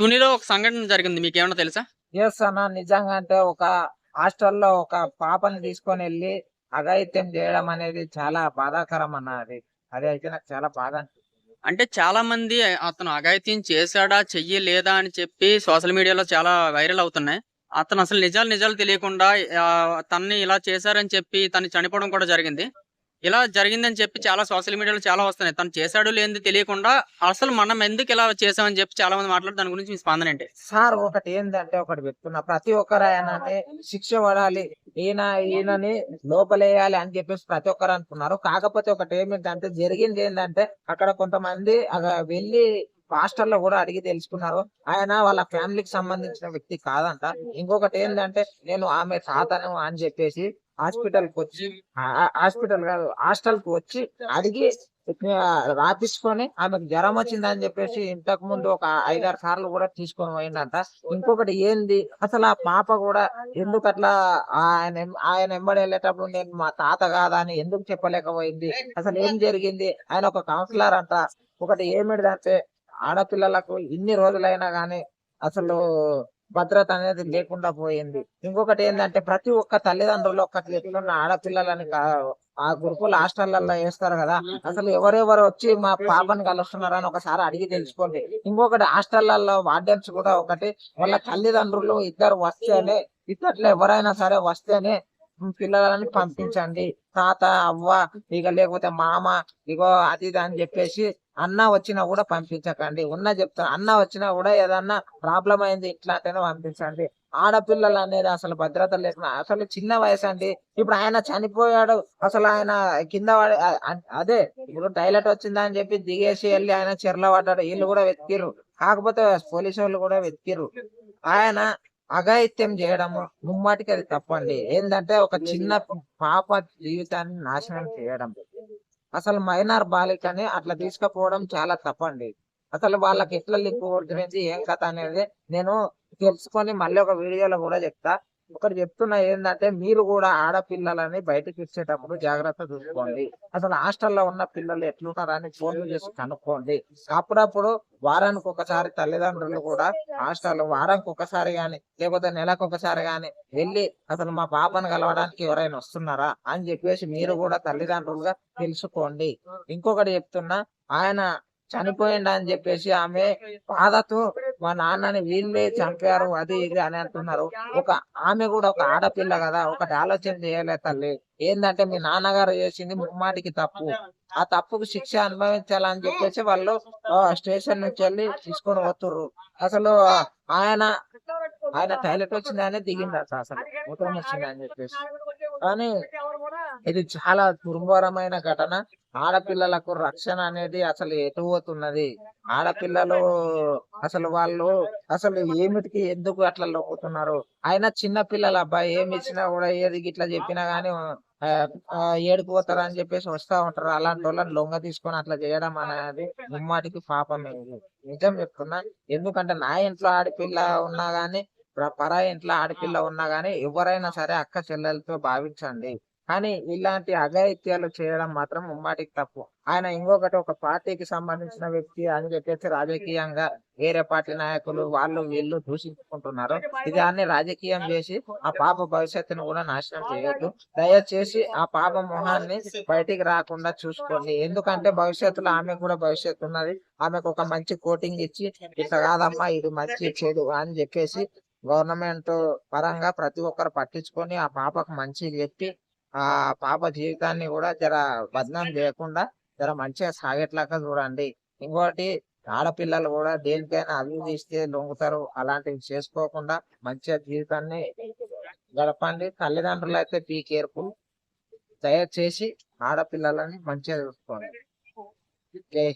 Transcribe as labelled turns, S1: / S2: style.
S1: తునిలో ఒక సంఘటన జరిగింది మీకు ఏమన్నా తెలుసా?
S2: ఎస్ అన్న. నిజంగా అంటే ఒక హాస్టల్లో ఒక పాపని తీసుకొని వెళ్ళి అఘాయిత్యం చేయడం అనేది చాలా బాధాకరం అన్న అది. అది అయితే నాకు చాలా బాధ అనిపించింది.
S1: అంటే చాలా మంది అతను అఘాయిత్యం చేశాడా చెయ్యలేదా అని చెప్పి సోషల్ మీడియాలో చాలా వైరల్ అవుతున్నాయి. అతను అసలు నిజాలు నిజాలు తెలియకుండా తనని ఇలా చేశారని చెప్పి తను చనిపోవడం కూడా జరిగింది. ఇలా జరిగిందని చెప్పి చాలా సోషల్ మీడియాలో చాలా వస్తున్నాయి. తను చేశాడు లేనిది తెలియకుండా అసలు మనం ఎందుకు ఇలా చేసామని చెప్పి చాలా మంది మాట్లాడు దాని గురించి మీ స్పందన ఏంటి?
S2: సార్ ఒకటి ఏంటంటే ఒకటి చెప్తున్నా. ప్రతి ఒక్కరు ఆయనని శిక్ష పడాలి. ఈయన ఈయనని లోపలేయాలి అని చెప్పేసి ప్రతి ఒక్కరు అనుకున్నారు. కాకపోతే ఒకటి ఏమిటంటే జరిగింది ఏంటంటే అక్కడ కొంతమంది వెళ్ళి హాస్టల్లో కూడా అడిగి తెలుసుకున్నారు. ఆయన వాళ్ళ ఫ్యామిలీకి సంబంధించిన వ్యక్తి కాదంట. ఇంకొకటి ఏంటంటే నేను ఆమె తాతను అని చెప్పేసి హాస్పిటల్కి వచ్చి హాస్పిటల్ కాదు హాస్టల్కి వచ్చి అడిగి రాపించుకొని ఆమెకు జ్వరం వచ్చిందని చెప్పేసి ఇంతకు ముందు ఒక ఐదారు సార్లు కూడా తీసుకొని పోయిందంట. ఇంకొకటి ఏంది? అసలు ఆ పాప కూడా ఎందుకు అట్లా ఆయన ఆయన ఎంబడి వెళ్ళేటప్పుడు నేను మా తాత కాదా అని ఎందుకు చెప్పలేకపోయింది? అసలు ఏం జరిగింది? ఆయన ఒక కౌన్సిలర్ అంట. ఒకటి ఏమిటిదంటే ఆడపిల్లలకు ఇన్ని రోజులైనా గానీ అసలు భద్రత అనేది లేకుండా పోయింది. ఇంకొకటి ఏంటంటే ప్రతి ఒక్క తల్లిదండ్రులు ఒక్కటి ఎట్లున్న ఆడపిల్లలని ఆ గురుకుల హాస్టళ్ళలో వేస్తారు కదా. అసలు ఎవరెవరు వచ్చి మా పాపని కలుస్తున్నారని ఒకసారి అడిగి తెలుసుకోండి. ఇంకొకటి హాస్టళ్ళలో వార్డెన్స్ కూడా ఒకటి. వాళ్ళ తల్లిదండ్రులు ఇద్దరు వస్తేనే ఇద్దట్లో ఎవరైనా సరే వస్తేనే పిల్లలని పంపించండి. తాత అవ్వ ఇక లేకపోతే మామ ఇగో అది అని చెప్పేసి అన్న వచ్చినా కూడా పంపించకండి. ఉన్న చెప్తాను అన్న వచ్చినా కూడా ఏదన్నా ప్రాబ్లం అయింది ఇట్లా అంటేనే పంపించండి. ఆడపిల్లలు అనేది అసలు భద్రత లేకుండా అసలు చిన్న వయసు అండి. ఇప్పుడు ఆయన చనిపోయాడు అసలు ఆయన కింద అదే ఇప్పుడు టైలెట్ వచ్చిందా అని చెప్పి దిగేసి వెళ్ళి ఆయన చెర్ల పడ్డాడు. వీళ్ళు కూడా వెతికిర్రు. కాకపోతే పోలీసు వాళ్ళు కూడా వెతికిర్రు. ఆయన అఘాయిత్యం చేయడము ముమ్మాటికి అది తప్పండి. ఏంటంటే ఒక చిన్న పాప జీవితాన్ని నాశనం చేయడం. అసలు మైనార్ బాలికని అట్లా తీసుకుపోవడం చాలా తప్పండి. అసలు వాళ్ళకి ఎట్లా లింక్ కొడుతుంది ఏం కథ అనేది నేను తెలుసుకొని మళ్ళీ ఒక వీడియోలో కూడా చెప్తా. ఒకటి చెప్తున్నా ఏంటంటే మీరు కూడా ఆడపిల్లలని బయటకు ఇచ్చేటప్పుడు జాగ్రత్త చూసుకోండి. అసలు హాస్టల్లో ఉన్న పిల్లలు ఎట్లున్నారని ఫోన్లు చేసి కనుక్కోండి. అప్పుడప్పుడు వారానికి ఒకసారి తల్లిదండ్రులు కూడా హాస్టల్ వారానికి ఒకసారి గాని లేకపోతే నెలకు ఒకసారి గాని వెళ్ళి అసలు మా పాపను కలవడానికి ఎవరైనా వస్తున్నారా అని చెప్పేసి మీరు కూడా తల్లిదండ్రులుగా తెలుసుకోండి. ఇంకొకటి చెప్తున్నా ఆయన చనిపోయిండు అని చెప్పేసి ఆమె బాధతో మా నాన్నని వీళ్ళే చంపారు అది ఇది అని అంటున్నారు. ఒక ఆమె కూడా ఒక ఆడపిల్ల కదా ఒకటి ఆలోచన చేయలే తల్లి. ఏంటంటే మీ నాన్నగారు చేసింది ముమ్మాటికి తప్పు. ఆ తప్పుకు శిక్ష అనుభవించాలని చెప్పేసి వాళ్ళు స్టేషన్ నుంచి వెళ్ళి తీసుకొని పోతుర్రు. అసలు ఆయన ఆయన టైలెట్ వచ్చిందని దిగిందట అసలు. మూత్రం వచ్చిందని చెప్పేసి. కానీ ఇది చాలా దుర్భరమైన ఘటన. ఆడపిల్లలకు రక్షణ అనేది అసలు ఎటు పోతున్నది? ఆడపిల్లలు అసలు వాళ్ళు అసలు ఏమిటికి ఎందుకు అట్లా లొక్కుతున్నారు అయినా చిన్న పిల్లల అబ్బాయి ఏమి ఇచ్చినా కూడా ఏది ఇట్లా చెప్పినా గానీ ఏడుకుపోతారు అని చెప్పేసి వస్తా ఉంటారు. అలాంటి వాళ్ళని లొంగ తీసుకొని అట్లా చేయడం అనేది ముమ్మాటికి పాపమే నిజం చెప్తున్నా. ఎందుకంటే నా ఇంట్లో ఆడపిల్ల ఉన్నా గానీ ప్ర- పరాయి ఇంట్లో ఆడపిల్ల ఉన్నా గానీ ఎవరైనా సరే అక్క చెల్లెలతో భావించండి. కానీ ఇలాంటి అఘాయిత్యాలు చేయడం మాత్రం ఉమ్మాటికి తప్పు. ఆయన ఇంకొకటి ఒక పార్టీకి సంబంధించిన వ్యక్తి అని చెప్పేసి రాజకీయంగా వేరే పార్టీ నాయకులు వాళ్ళు వీళ్ళు దూషించుకుంటున్నారు. ఇది అన్ని రాజకీయం చేసి ఆ పాప భవిష్యత్తును కూడా నాశనం చేయొద్దు. దయచేసి ఆ పాప మొహాన్ని బయటికి రాకుండా చూసుకోండి. ఎందుకంటే భవిష్యత్తులో ఆమె కూడా భవిష్యత్తు ఉన్నది. ఆమెకు ఒక మంచి కోటింగ్ ఇచ్చి ఇట్లా కాదమ్మా ఇది మంచి చెడు అని చెప్పేసి గవర్నమెంట్ పరంగా ప్రతి ఒక్కరు పట్టించుకొని ఆ పాపకు మంచి చెప్పి ఆ పాప జీవితాన్ని కూడా జర బదనాం చేయకుండా జర మంచిగా సాగేట్లాగా చూడండి. ఇంకోటి ఆడపిల్లలు కూడా దేనికైనా అభివృద్ధి తీస్తే లొంగుతారు అలాంటివి చేసుకోకుండా మంచిగా జీవితాన్ని గడపండి. తల్లిదండ్రులు అయితే బీ కేర్ఫుల్. దయచేసి ఆడపిల్లలని మంచిగా చూసుకోండి. జై